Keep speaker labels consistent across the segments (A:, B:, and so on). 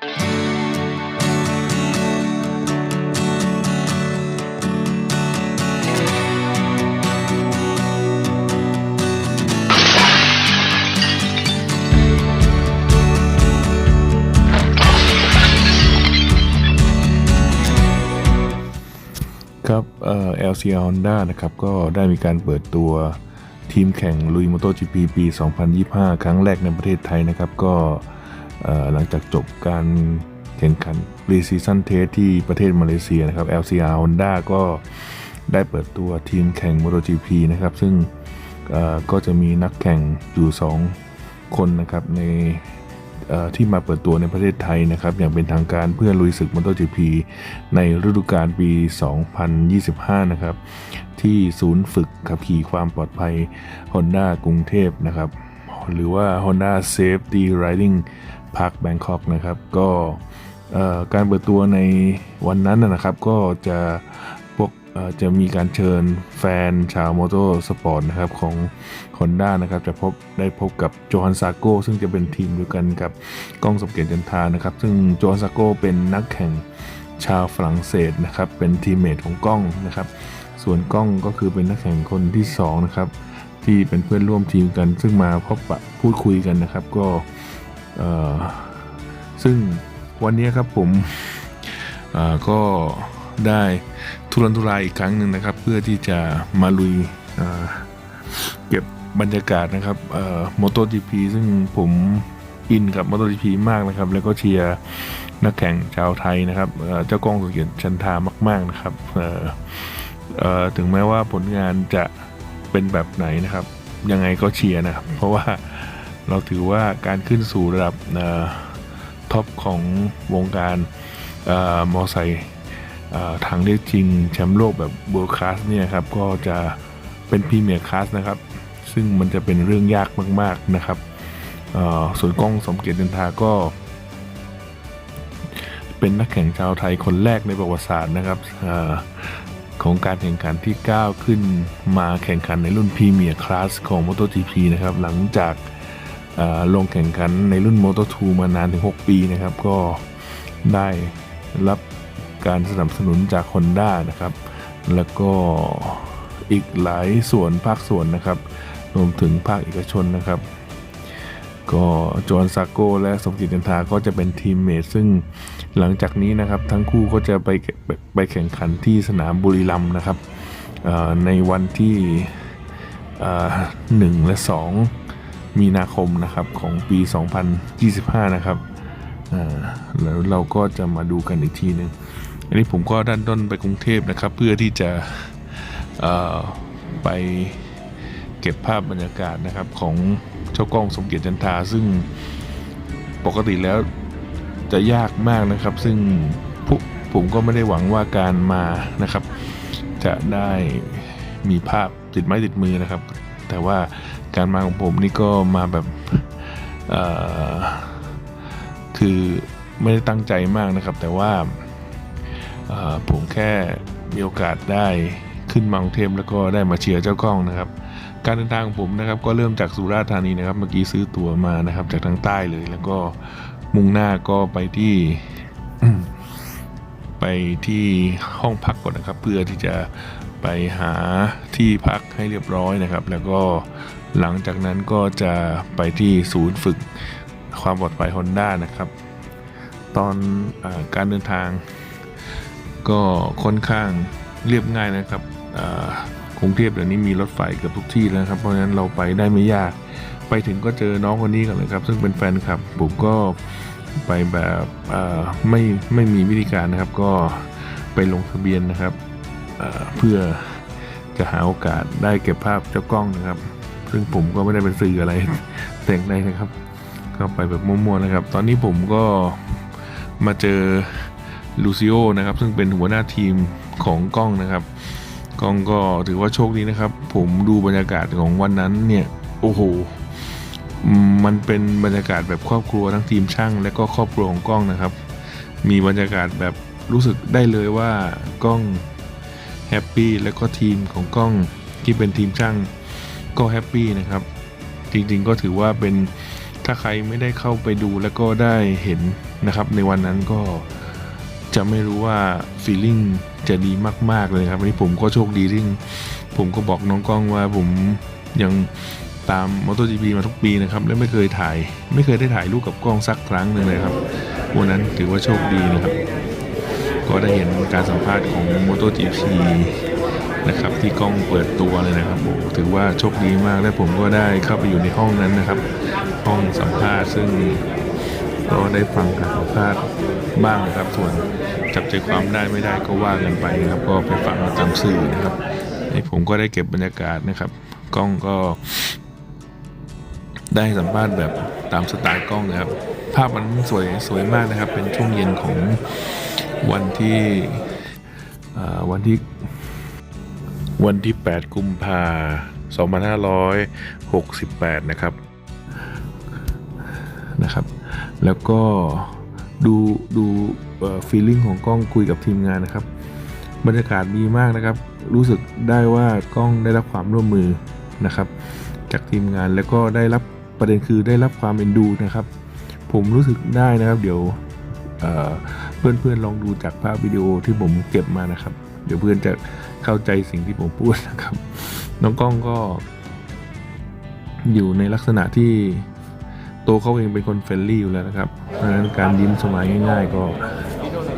A: ครับเอ่อ LCR Honda นะครับ ก็ได้มีการเปิดตัวทีมแข่งลุยม o โต GP ปี 2025 ครั้งแรกในประเทศไทยนะครับ ก็ หลังจากจบการแข่งขัน Pre-Season Test ที่ประเทศมาเลเซียนะครับ LCR Honda ก็ได้เปิดตัวทีมแข่ง MotoGP นะครับ ซึ่งก็จะมีนักแข่งอยู่ 2 คนนะครับในที่มาเปิดตัวในประเทศไทยนะครับ อย่างเป็นทางการเพื่อลุยศึกมอเตอร์จีพีในฤดูกาลปี 2025 นะครับ ที่ศูนย์ฝึกขับขี่ความปลอดภัย Honda กรุงเทพนะครับ หรือว่า Honda Safety Riding Park Bangkok นะครับ ก็การเปิดตัวในวันนั้นนะครับ ก็จะพวกจะมีการเชิญแฟนชาวมอเตอร์สปอร์ตนะครับของ Honda นะครับ จะพบได้พบกับโจฮันซาโก้ซึ่งจะเป็นทีมเดียวกันกับกล้องสมเกียรติจันทานะครับ ซึ่งโจฮันซาโก้เป็นนักแข่งชาวฝรั่งเศสนะครับ เป็นทีมเมทของกล้องนะครับ ส่วนกล้องก็คือเป็นนักแข่งคนที่สองนะครับที่เป็นเพื่อนร่วมทีมกัน ซึ่งมาพบปะพูดคุยกันนะครับ ก็ ซึ่งวันนี้ครับผมก็ได้ทุรนทุรายอีกครั้งหนึ่งนะครับ เพื่อที่จะมาลุยเเก็บบรรยากาศนะครับเอ่อ MotoGP ซึ่งผมอินกับ MotoGP มากนะครับ แล้วก็เชียร์นักแข่งชาวไทยนะครับเจ้ากล้องสุเกียรติชันทามาก ๆนะครับถึงแม้ว่าผลงานจะเป็นแบบไหนนะครับ ยังไงก็เชียร์นะครับ เพราะว่า เราถือว่าการขึ้นสู่ระดับท็อปของวงการอมอไซค์ทางเรียกจริงแชมป์โลกแบบเวิร์คลาสเนี่ยครับก็จะเป็นพรีเมียร์คลาสนะครับ ซึ่งมันจะเป็นเรื่องยากมาก ๆนะครับส่วนกล้องสมเกียรติเดินทาก็ เป็นนักแข่งชาวไทยคนแรกในประวัติศาสตร์นะครับอของการแข่งขันที่ก้าวขึ้นมาแข่งขันในรุ่นพรีเมียร์คลาสของ MotoGP นะครับ หลังจาก ลงแข่งขันในรุ่น Moto2 มานานถึง 6 ปีนะครับ ก็ได้รับการสนับสนุนจาก Honda นะครับ แล้วก็อีกหลายส่วนภาคส่วนนะครับ รวมถึงภาคเอกชนนะครับ ก็จอห์นซาโก้และสมกิจจันทาก็จะเป็นทีมเมทซึ่งหลังจากนี้นะครับ ทั้งคู่ก็จะไปไปแข่งขันที่สนามบุรีรัมย์นะครับในวันที่หนึ่งและ 2 มีนาคมนะครับของปี 2025 นะครับแล้วเราก็จะมาดูกันอีกทีหนึ่งอันนี้ผมก็ด้านต้นไปกรุงเทพนะครับ เพื่อที่จะไปเก็บภาพบรรยากาศนะครับของเจ้ากล้องสมเกียรติจันทาซึ่งปกติแล้วจะยากมากนะครับ ซึ่งผมก็ไม่ได้หวังว่าการมานะครับ จะได้มีภาพติดไม้ติดมือนะครับ แต่ว่า การมาของผมนี่ก็มาแบบคือไม่ได้ตั้งใจมากนะครับ แต่ว่าผมแค่มีโอกาสได้ขึ้นมากรุงเทพแล้วก็ได้มาเชียร์เจ้ากล้องนะครับ การเดินทางของผมนะครับ ก็เริ่มจากสุราษฎร์ธานีนะครับ เมื่อกี้ซื้อตั๋วมานะครับ จากทางใต้เลย แล้วก็มุ่งหน้าก็ไปที่ไปที่ห้องพักก่อนนะครับ เพื่อที่จะไปหาที่พักให้เรียบร้อยนะครับ แล้วก็ หลังจากนั้นก็จะไปที่ศูนย์ฝึกความปลอดภัย Honda นะครับ ตอนอการเดินทางก็ค่อนข้างเรียบง่ายนะครับกรุงเทพเดี๋ยวนี้มีรถไฟเกือบทุกที่แล้วครับ เพราะฉะนั้นเราไปได้ไม่ยาก ไปถึงก็เจอน้องคนนี้กันเลยครับ ซึ่งเป็นแฟนคลับ ผมก็ไปแบบไม่ไม่มีวิธีการนะครับ ก็ไปลงทะเบียนนะครับเพื่อจะหาโอกาสได้เก็บภาพเจ้ากล้องนะครับ ซึ่งผมก็ไม่ได้เป็นสื่ออะไรแต่งใดนะครับ ก็ไปแบบมั่วๆนะครับ ตอนนี้ผมก็มาเจอลูซิโอนะครับ ซึ่งเป็นหัวหน้าทีมของกล้องนะครับ กล้องก็ถือว่าโชคดีนะครับ ผมดูบรรยากาศของวันนั้นเนี่ย โอ้โหอืมมันเป็นบรรยากาศแบบครอบครัวทั้งทีมช่าง และก็ครอบครัวของกล้องนะครับ มีบรรยากาศแบบรู้สึกได้เลยว่ากล้องแฮปปี้และก็ทีมของกล้องที่เป็นทีมช่าง ก็แฮปปี้นะครับ จริงๆก็ถือว่าเป็นถ้าใครไม่ได้เข้าไปดูแล้วก็ได้เห็นนะครับ ในวันนั้นก็จะไม่รู้ว่าฟีลลิ่งจะดีมาก ๆ เลยครับวันนี้ผมก็โชคดีที่ผมก็บอกน้องกล้องว่าผมยังตาม MotoGP มาทุกปีนะครับ และไม่เคยถ่าย ไม่เคยได้ถ่ายรูปกับกล้องสักครั้งหนึ่งเลยครับวันนั้นถือว่าโชคดีนะครับ ก็ได้เห็นการสัมภาษณ์ของ MotoGP นะครับที่กล้องเปิดตัวเลยนะครับโอ้ถือว่าโชคดีมากและผมก็ได้เข้าไปอยู่ในห้องนั้นนะครับ ห้องสัมภาษณ์ซึ่งก็ได้ฟังการสัมภาษณ์บ้างนะครับ ส่วนจับใจความได้ไม่ได้ก็ว่ากันไปนะครับ ก็ไปฟังเอาตามสื่อนะครับให้ผมก็ได้เก็บบรรยากาศนะครับ กล้องก็ ได้สัมภาษณ์แบบตามสไตล์กล้องนะครับ ภาพมันสวยสวยมากนะครับ เป็นช่วงเย็นของวันที่วันที่ วันที่ 8 กุมภา2568 นะครับ นะครับ แล้วก็ดูดูฟีลลิ่งของกล้องคุยกับทีมงานนะครับ บรรยากาศดีมากนะครับ รู้สึกได้ว่ากล้องได้รับความร่วมมือนะครับ จากทีมงานแล้วก็ได้รับประเด็นคือได้รับความเอ็นดูนะครับ ผมรู้สึกได้นะครับ เดี๋ยวเอ่อเพื่อนๆลองดูจากภาพวิดีโอที่ผมเก็บมานะครับ เดี๋ยวเพื่อนจะ เข้าใจสิ่งที่ผมพูดนะครับ น้องกล้องก็ อยู่ในลักษณะที่ตัวเขาเองเป็นคนเฟรนลี่อยู่แล้วนะครับ เพราะฉะนั้นการยิ้มสมัยง่าย ๆ ก็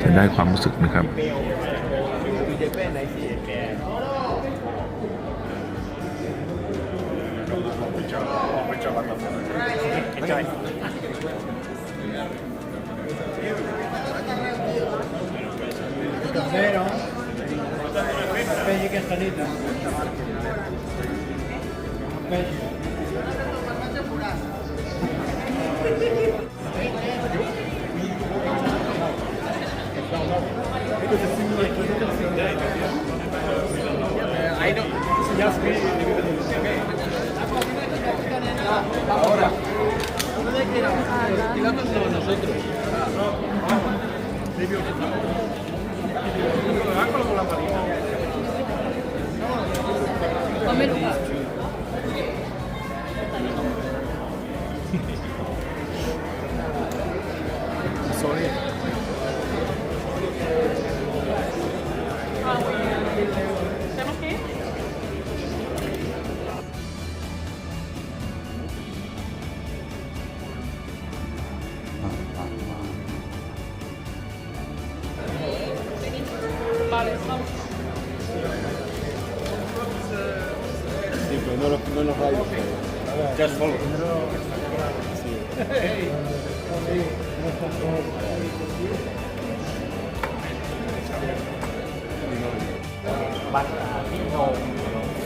A: จะได้ความรู้สึกนะครับ
B: Vero.
C: que
B: salir. Tony.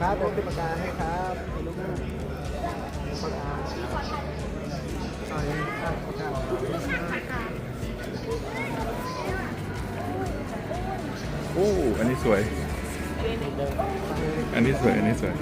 B: ครับผมเป็นปากกาให้ครับลูกปากกาใช่ครับปากกา
A: โอ้ อันนี้สวย อันนี้สวย อันนี้สวย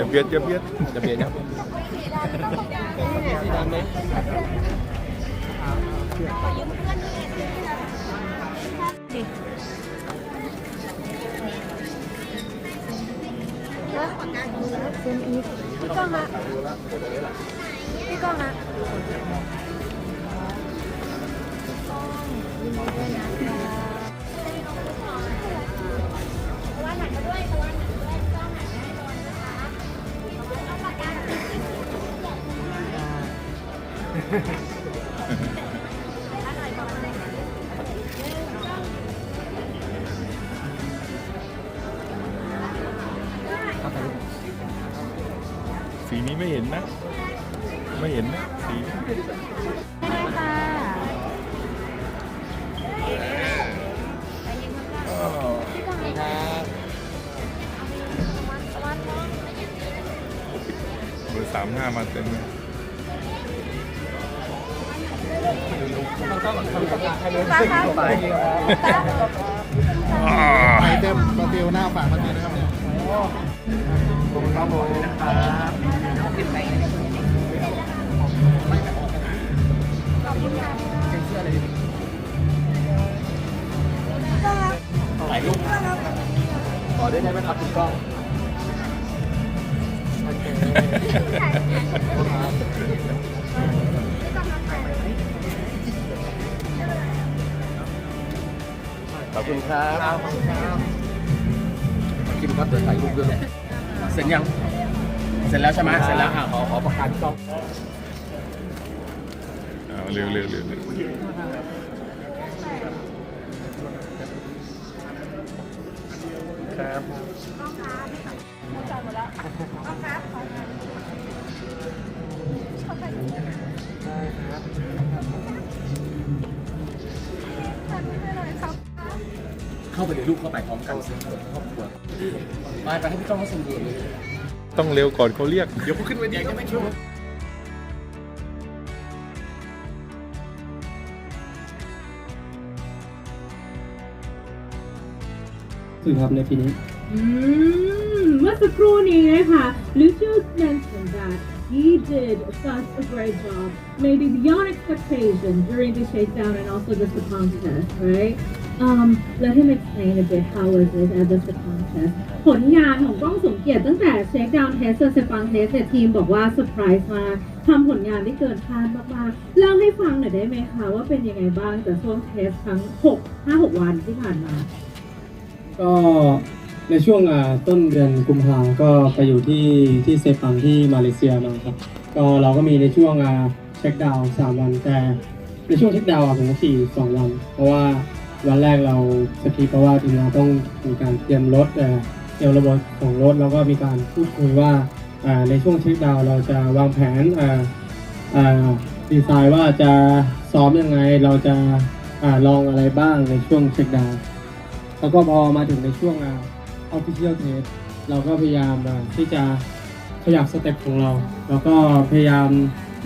A: อย่าเบียดอย่าเบียดอย่าเบียดครับ
D: พี่ก้องนะพี่ก้องนะยินดีด้วยนะคะวันหันมาด้วยตะวัน สอง
A: สีนี้ไม่เห็นนะ ไม่เห็นนะ สีนี้
D: ได้ค่ะ
A: เบอร์สามห้ามาเต็มเลย
B: ไปเต็มมาเตียวหน้าฝากมาเตียวนะครับเนี่ยผมครับผมนะครับถ่ายรูปขอได้ไหมครับคุณกล้อง คุณครับขอบคุณครับคิมครับเดี๋ยวถ่ายรูปด้วยเสร็จยัง เสร็จแล้วใช่ไหมเสร็จแล้วอะขอขอประกันกล้อง
A: เอาเร็วเร็วเร็วเร็ว
B: ครับ
E: เข้าไปในรูปเข้าไปพร้อมกันสิครอบครัวไปไปให้พี่ก้องเขาสำรวจเลย
A: ต้องเร็วก่อนเขาเรียก
E: เดี๋ยวพอขึ้นเวทีก็ไม่ช่วย
F: คือครับในปีนี้
G: อืมเมื่อสักครู่นี้นะคะ Lucius mentioned that he did such a great job, maybe beyond expectation during the shakedown and also the Sapong test, right? Um, let him explain a bit how was it at the Sapong test. ผลงานของกล้องสมเกียรติตั้งแต่ shakedown test กับ Sapong test เนี่ยทีมบอกว่าเซอร์ไพรส์มากทำผลงานได้เกินคาดมากๆเล่าให้ฟังหน่อยได้ไหมคะว่าเป็นยังไงบ้างจากช่วงเทสทั้ง6 5-6 วันที่ผ่านมา
F: ก็ในช่วงอ่าต้นเดือนกุมภาก็ไปอยู่ที่ที่เซปังที่มาเลเซียมาครับ ก็เราก็มีในช่วงอ่าเช็คดาวน์สามวันแต่ในช่วงเช็คดาวน์อะผมก็ขี่สองวัน เพราะว่า วันแรกเราสกีเพราะว่าทีมงานต้องมีการเตรียมรถเอ่อเตรียมระบบของรถแล้วก็มีการพูดคุยว่าในช่วงเช็คดาวเราจะวางแผนดีไซน์ว่าจะซ้อมยังไงเราจะาลองอะไรบ้างในช่วงเช็คดาวแล้วก็พอมาถึงในช่วงอ่า official test เราก็พยายามที่จะขยับสเต็ปของเรา แล้วก็พยายาม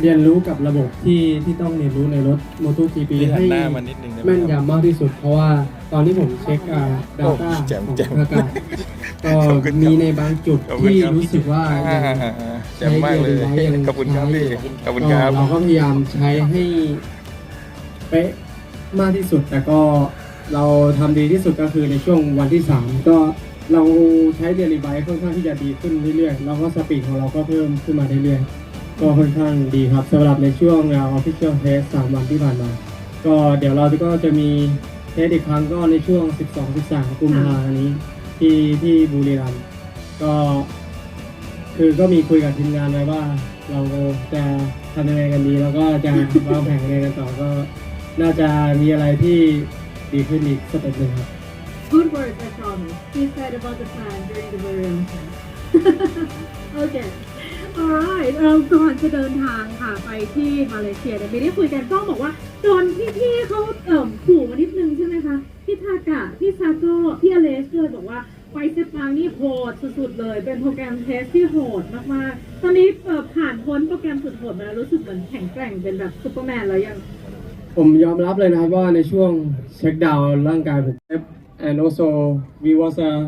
F: เรียนรู้กับระบบที่ที่ต้องเรียนรู้ในรถ MotoGP
A: พี่หัน
F: ให้
A: หน้ามานิดนึงได้ไหม
F: แม่น
A: ครับ
F: ยำมากที่สุด เพราะว่าตอนที่ผมเช็คอ่า data
A: โอ้แจ่ม
F: ของ
A: แจ่ม
F: อากาศก็
A: ขอบคุณครับ
F: มีในบางจุด
A: ขอบคุณ
F: ที่
A: ครับ
F: รู้สึกว่า
A: อ่า
F: ยัง
A: อ่าอ่าแจ่มมากเลย
F: ใช้ device ยัง
A: ขอบคุณครับพี่
F: ใช้อยู่
A: ขอบคุณครับ
F: ก็เราก็พยายามใช้ให้เป๊ะมากที่สุด แต่ก็เราทำดีที่สุดก็คือในช่วงวันที่ 3 ก็เราใช้เดลิไบค่อนข้างที่จะดีขึ้นเรื่อยๆ แล้วก็สปีดของเราก็เพิ่มขึ้นมาเรื่อยๆ ก็ค่อนข้างดีครับสำหรับในช่วงเรา official test 3วันที่ผ่านมา ก็เดี๋ยวเราก็จะมีเทสอีกครั้งก็ในช่วง 12-13กุมภาพันธ์นี้ที่ที่บุรีรัมย์ก็ คือก็มีคุยกับทีมงานไว้ว่า เราจะทำยังไงกันดี แล้วก็จะวางแผนยังไงกันต่อก็ น่าจะมีอะไรที่ดีขึ้นอีกสเต็ปหนึ่งครับ
G: Good words, I promise. He said about the plan during the very own time. okay. Alright เราก่อนจะเดินทางค่ะไปที่มาเลเซียเนี่ยไม่ได้คุยกันต้องบอกว่าโดนพี่ๆเขาเอ่มขู่มานิดนึงใช่ไหมคะพี่ทากะพี่ซาโก้พี่อเลสเลยบอกว่าไวเซปังนี่โหดสุดๆเลย เป็นโปรแกรมเทสที่โหดมากๆ ตอนนี้เอ่อผ่านพ้นโปรแกรมสุดโหดมาแล้วรู้สึกเหมือนแข็งแกร่งเป็นแบบซูเปอร์แมนแล้วยัง
F: ผมยอมรับเลยนะครับว่าในช่วงเช็คดาวน์ร่างกายผม and also we was uh,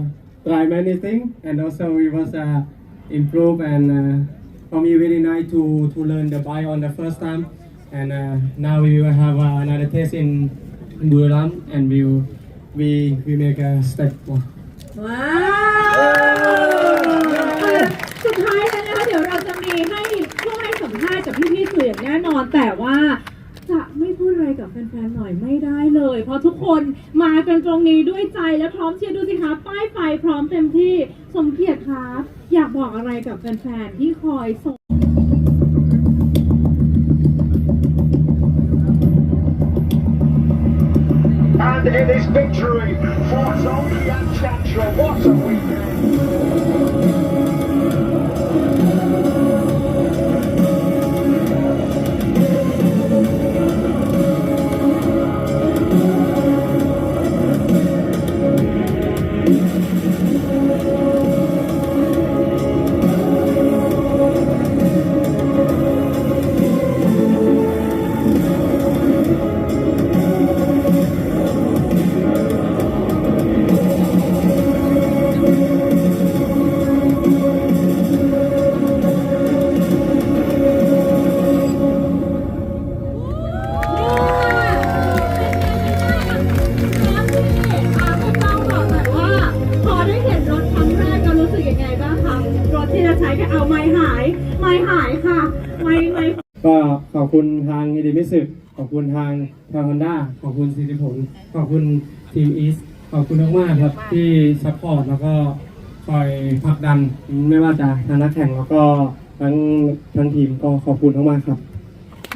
F: try many things and also we was uh, improve and uh, for me really nice to to learn the bike on the first time and uh, now we will have uh, another test in Buriram and we will- we we make a step one.
G: ว้าวสุดท้ายแล้วนะคะเดี๋ยวเราจะมีให้ช่วงให้สัมภาษณ์กับพี่ๆสื่ออย่างแน่นอน แต่ว่าจะไม่พูดอะไร กับแฟนๆหน่อยไม่ได้เลย เพราะทุกคนมากันตรงนี้ด้วยใจและพร้อมเชียร์ดูสิคะป้ายไฟพร้อมเต็มที่สมเกียรติครับอยากบอกอะไรกับแฟนๆที่คอยส่ง
H: And it is victory for Tony and Chantra. What a weekend!
G: ทา
F: งทางฮอนด้าขอบคุณสิริผลขอบคุณทีมอีสขอบคุณมากๆครับที่ซัพพอร์ตแล้วก็คอยผลักดันไม่ว่าจะทางนักแข่งแล้วก็ทั้งทั้งทีมก็ขอบคุณมากๆครับ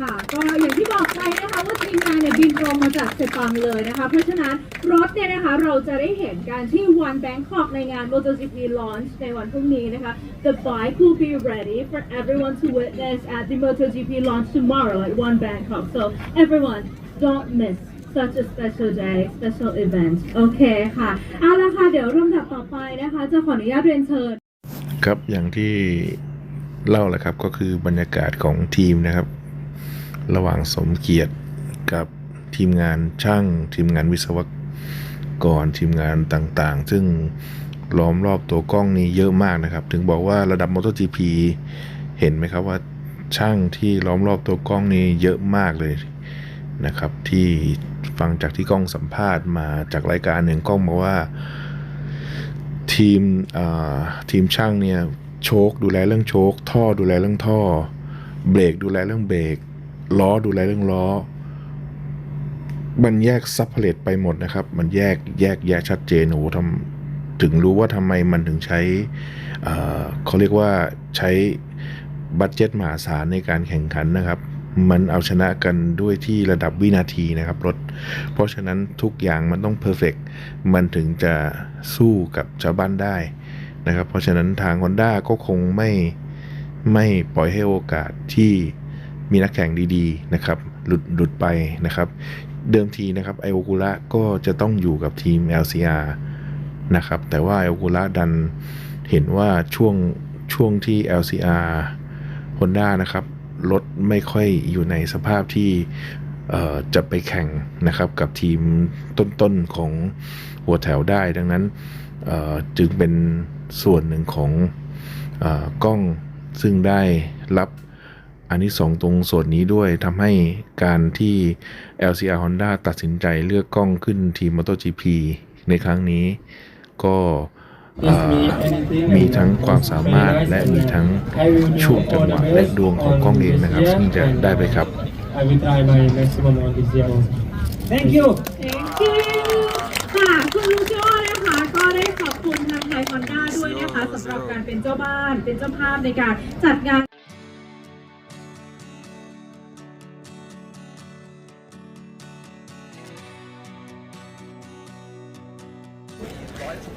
G: ค่ะก็อย่างที่บอกไปนะคะว่าทีมงานเนี่ยบินตรงมาจากเซปังเลยนะคะ เพราะฉะนั้นรถเนี่ยนะคะเราจะได้เห็นการที่วันแบงคอกในงาน MotoGP launch ในวันพรุ่งนี้นะคะ The bike will be ready for everyone to witness at the MotoGP launch tomorrow at One Bangkok so everyone don't miss such a special day special event โอเคค่ะ เอาละค่ะ เดี๋ยวลำดับต่อไปนะคะ จะขออนุญาตเรียนเชิญ
A: ครับ อย่างที่เล่าแหละครับ ก็คือบรรยากาศของทีมนะครับ ระหว่างสมเกียรติกับทีมงานช่าง ทีมงานวิศวกร ทีมงานต่างๆ ซึ่งล้อมรอบตัวกล้องนี้เยอะมากนะครับ ถึงบอกว่าระดับ MotoGP เห็นไหมครับว่าช่างที่ล้อมรอบตัวกล้องนี้เยอะมากเลย นะครับที่ฟังจากที่กล้องสัมภาษณ์มาจากรายการหนึ่งกล้องบอกว่า ทีมทีมช่างเนี่ยโชคดูแลเรื่องโชคท่อดูแลเรื่องท่อ เบรกดูแลเรื่องเบรกล้อดูแลเรื่องล้อ มันแยกซับเพลตไปหมดนะครับ มันแยกแยกแยกชัดเจนโอ้ทำถึงรู้ว่าทำไมมันถึงใช้เอ่อเขาเรียกว่าใช้บัตเจ็ตมหาศาลในการแข่งขันนะครับ มันเอาชนะกันด้วยที่ระดับวินาทีนะครับรถ เพราะฉะนั้นทุกอย่างมันต้องเพอร์เฟกมันถึงจะสู้กับชาวบ้านได้นะครับ เพราะฉะนั้นทาง Honda ก็คงไม่ไม่ปล่อยให้โอกาสที่มีนักแข่งดีๆนะครับ หลุดหลุดไปนะครับ เดิมทีนะครับไอโอกุระก็จะต้องอยู่กับทีม LCR นะครับ แต่ว่าไอโอกุระดันเห็นว่าช่วงช่วงที่ LCR Honda นะครับ รถไม่ค่อยอยู่ในสภาพที่จะไปแข่งนะครับกับทีมต้นๆของหัวแถวได้ ดังนั้นจึงเป็นส่วนหนึ่งของอกล้องซึ่งได้รับอันนี้สองส์ตรงส่วนนี้ด้วยทำให้การที่ LCR Honda ตัดสินใจเลือกกล้องขึ้นทีม MotoGP ในครั้งนี้ ก็เมีทั้งความสามารถและมีทั้งช่วงจังหวะและดวงของกล้องเองนะครับ ซึ่งจะได้ไปครับ
F: I will try my maximum on this year also. Thank you.
G: Thank you ค่ะคุณลูโจนะคะก็ได้ขอบคุณทางไทยคอนด้าด้วยนะคะสำหรับการเป็นเจ้าบ้านเป็นเจ้าภาพในการจัดงาน ที่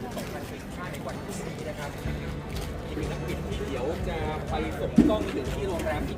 E: เดี๋ยวจะไปส่งกล้องถึงที่โรงแรมที่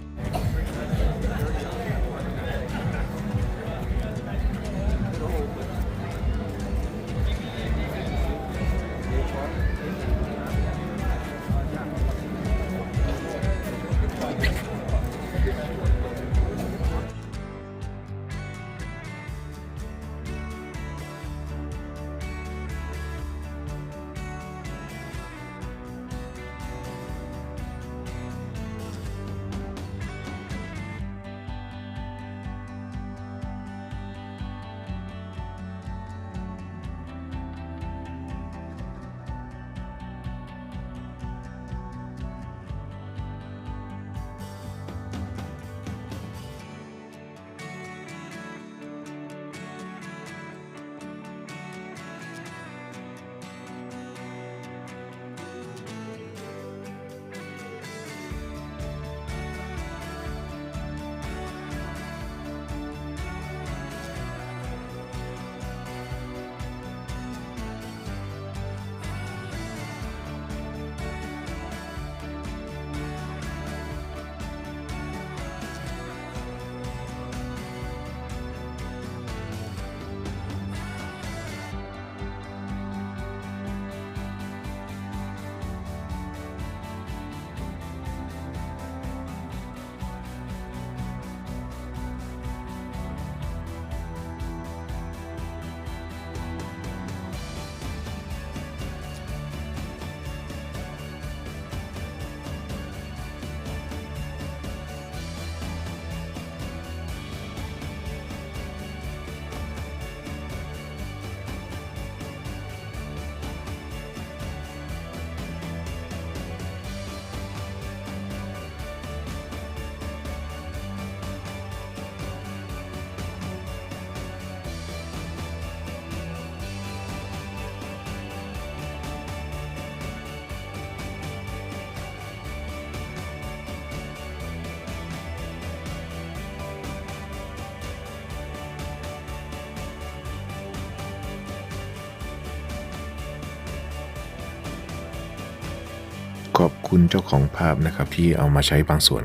A: คุณเจ้าของภาพนะครับที่เอามาใช้บางส่วน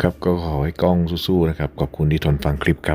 A: ครับก็ขอให้กล้องสู้ๆนะครับ ขอบคุณที่ทนฟังคลิปครับ